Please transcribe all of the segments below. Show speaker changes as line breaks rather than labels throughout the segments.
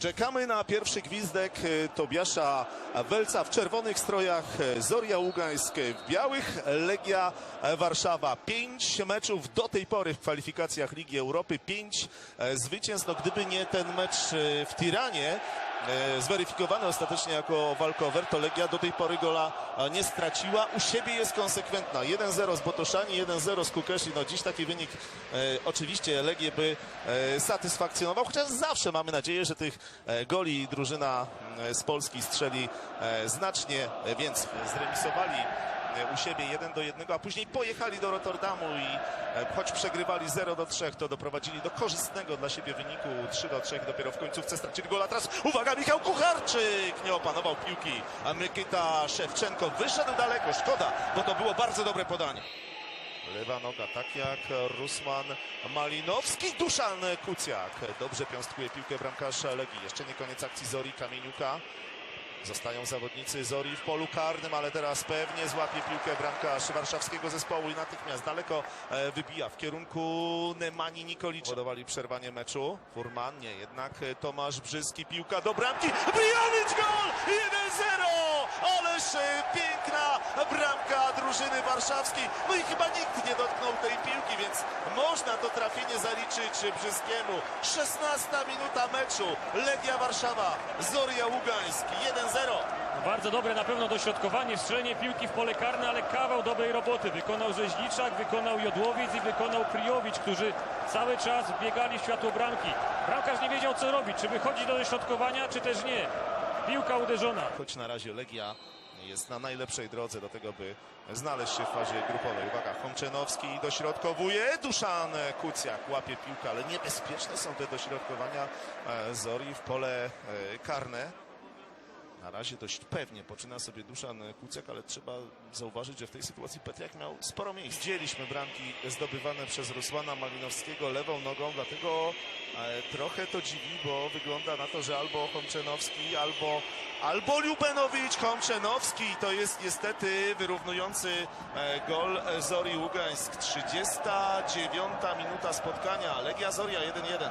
Czekamy na pierwszy gwizdek e, Tobiasza Welca w czerwonych strojach, e, Zoria Ługańsk w białych, Legia Warszawa. Pięć meczów do tej pory w kwalifikacjach Ligi Europy, pięć e, zwycięstw. No, gdyby nie ten mecz e, w Tiranie, e, zweryfikowany ostatecznie jako walkover, to Legia do tej pory gola e, nie straciła. U siebie jest konsekwentna. 1-0 z Botoszani, 1-0 z Kukeshi. No dziś taki wynik e, oczywiście Legię by e, satysfakcjonował, chociaż zawsze mamy nadzieję, że tych e, goli drużyna z Polski strzeli e, znacznie więcej. Zremisowali u siebie 1 do 1, a później pojechali do Rotterdamu i e, choć przegrywali 0 do 3, to doprowadzili do korzystnego dla siebie wyniku 3 do 3. Dopiero w końcówce stracili gola. Teraz uwaga, Michał Kucharczyk nie opanował piłki, a Mykita Szewczenko wyszedł daleko. Szkoda, bo to było bardzo dobre podanie. Lewa noga, tak jak Rusman Malinowski, Duszan Kucjak. Dobrze piąstkuje piłkę bramkarz Legii. Jeszcze nie koniec akcji Zori Kamieniuka. Zostają zawodnicy Zori w polu karnym, ale teraz pewnie złapie piłkę bramkarz warszawskiego zespołu i natychmiast daleko e, wybija w kierunku Nemani Nikolicza. Podawali przerwanie meczu. Furman nie, jednak e, Tomasz Brzyski, piłka do bramki. Brijanic gol! 1-0! Ależ e, piękna bramka drużyny warszawskiej. No i chyba nikt nie dotknął tej piłki, więc można to trafienie zaliczyć Brzyskiemu. 16 minuta meczu. Legia Warszawa, Zoria Ługańsk 1-0.
Bardzo dobre na pewno dośrodkowanie, strzelenie piłki w pole karne, ale kawał dobrej roboty. Wykonał Rzeźniczak, wykonał Jodłowiec i wykonał Prijowicz, którzy cały czas biegali w światło bramki. Bramkarz nie wiedział co robić, czy wychodzić do dośrodkowania, czy też nie. Piłka uderzona.
Choć na razie Legia jest na najlepszej drodze do tego, by znaleźć się w fazie grupowej. Uwaga, Chomczenowski dośrodkowuje, Duszan Kucjak łapie piłkę, ale niebezpieczne są te dośrodkowania e, Zori w pole e, karne. Na razie dość pewnie poczyna sobie Duszan Kucjak, ale trzeba zauważyć, że w tej sytuacji Petriak miał sporo miejsc. Widzieliśmy bramki zdobywane przez Rusłana Malinowskiego lewą nogą, dlatego e, trochę to dziwi, bo wygląda na to, że albo Chomczenowski, albo, albo Lubenowicz, Chomczenowski. To jest niestety wyrównujący e, gol Zori Ługańsk. 39 minuta spotkania. Legia Zoria 1-1.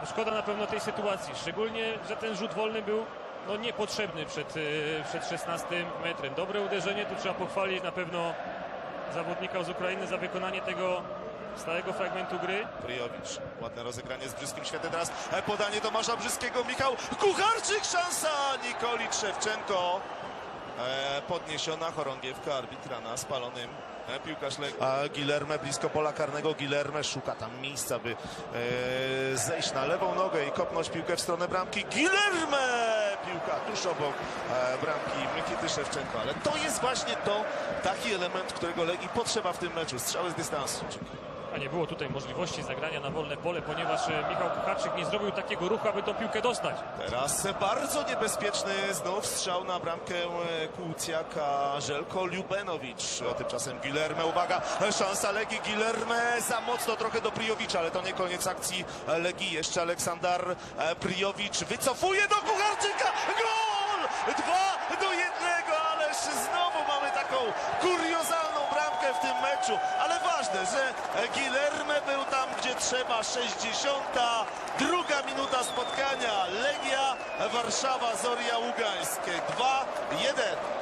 No Szkoda na pewno tej sytuacji, szczególnie, że ten rzut wolny był no, niepotrzebny przed, e, przed 16 metrem. Dobre uderzenie, tu trzeba pochwalić na pewno zawodnika z Ukrainy za wykonanie tego stałego fragmentu gry.
Pryjowicz, ładne rozegranie z Brzyskim Światem. Teraz podanie Tomasza Brzyskiego, Michał Kucharczyk, szansa! Nikolicz Szewczenko. E, podniesiona chorągiewka arbitra na spalonym e, piłkarz Legii. A Gilerme blisko pola karnego. Gilerme szuka tam miejsca, by e, zejść na lewą nogę i kopnąć piłkę w stronę bramki. Gilerme! Piłka tuż obok e, bramki Mikity Szewczenko. Ale to jest właśnie to, taki element, którego Legii potrzeba w tym meczu. Strzały z dystansu.
A nie było tutaj możliwości zagrania na wolne pole, ponieważ e, Michał Kucharczyk nie zrobił takiego ruchu, aby tą piłkę dostać.
Teraz bardzo niebezpieczny znów strzał na bramkę e, Kucjaka Żelko Lubenowicz. A tymczasem Gilerme, uwaga, szansa Legii Gilerme za mocno trochę do Prijowicza, ale to nie koniec akcji Legii. Jeszcze Aleksandar e, Prijowicz wycofuje do Kucharczyka. Gol! Dwa do jednego, ależ znowu mamy taką kuriozalną w tym meczu. Ale ważne, że e, Gilerme był tam, gdzie trzeba. 62 minuta spotkania. Legia Warszawa, Zoria Ługańsk. 2-1.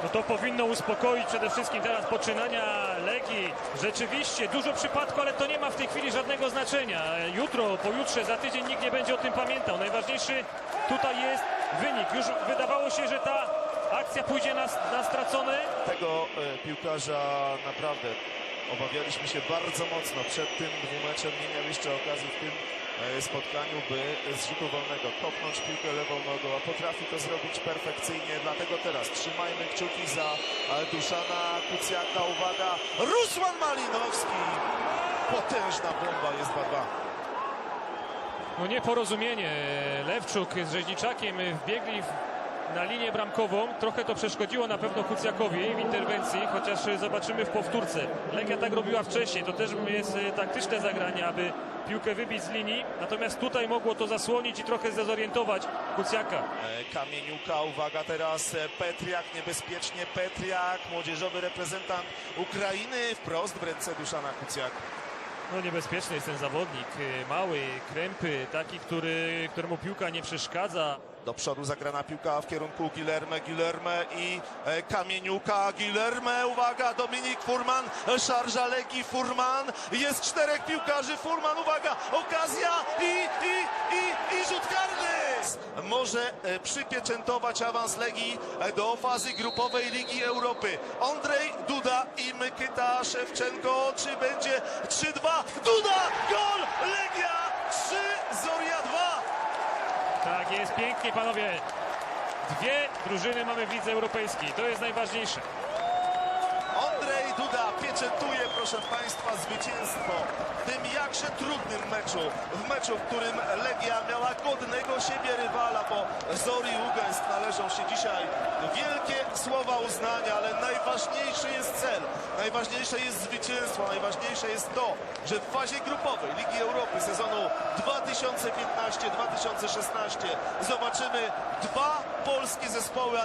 No to powinno uspokoić przede wszystkim teraz poczynania Legii. Rzeczywiście dużo przypadku, ale to nie ma w tej chwili żadnego znaczenia. Jutro, pojutrze, za tydzień nikt nie będzie o tym pamiętał. Najważniejszy tutaj jest wynik. Już wydawało się, że ta akcja pójdzie na, na stracone.
Tego e, piłkarza naprawdę obawialiśmy się bardzo mocno przed tym dwumeczem. Nie miał jeszcze okazji w tym e, spotkaniu, by z rzutu wolnego kopnąć piłkę lewą nogą, a potrafi to zrobić perfekcyjnie. Dlatego teraz trzymajmy kciuki za e, Duszana Kucjaka. Uwaga, Rusłan Malinowski! Potężna bomba jest 2-2.
No nieporozumienie. Lewczuk z Rzeźniczakiem wbiegli w- na linię bramkową. Trochę to przeszkodziło na pewno Kucjakowi w interwencji, chociaż zobaczymy w powtórce. Legia tak robiła wcześniej. To też jest e, taktyczne zagranie, aby piłkę wybić z linii. Natomiast tutaj mogło to zasłonić i trochę zdezorientować Kucjaka.
E, Kamieniuka, uwaga teraz e, Petriak, niebezpiecznie Petriak, młodzieżowy reprezentant Ukrainy, wprost w ręce Duszana Kucjaka.
No niebezpieczny jest ten zawodnik, y, mały, krępy, taki, który, któremu piłka nie przeszkadza.
Do przodu zagrana piłka w kierunku Gilerme, Gilerme i e, Kamieniuka. Gilerme, uwaga, Dominik Furman, szarża Legii, Furman. Jest czterech piłkarzy, Furman, uwaga, okazja i, i, i, i rzut karny. Może e, przypieczętować awans Legii e, do fazy grupowej Ligi Europy. Andrzej Duda i Mykyta Szewczenko. Czy będzie 3-2? Duda, gol! Legia 3, Zoria 2.
Tak jest, pięknie panowie. Dwie drużyny mamy w lidze europejskiej, to jest najważniejsze.
Andrzej Duda pieczętuje, proszę Państwa, zwycięstwo w tym jakże trudnym meczu. W meczu, w którym Legia miała godnego siebie rywala, bo Zori Ługańsk należą się dzisiaj wielkie słowa uznania, ale najważniejszy jest cel, najważniejsze jest zwycięstwo, najważniejsze jest to, że w fazie grupowej Ligi Europy sezonu 2015-2016 zobaczymy dwa polskie zespoły.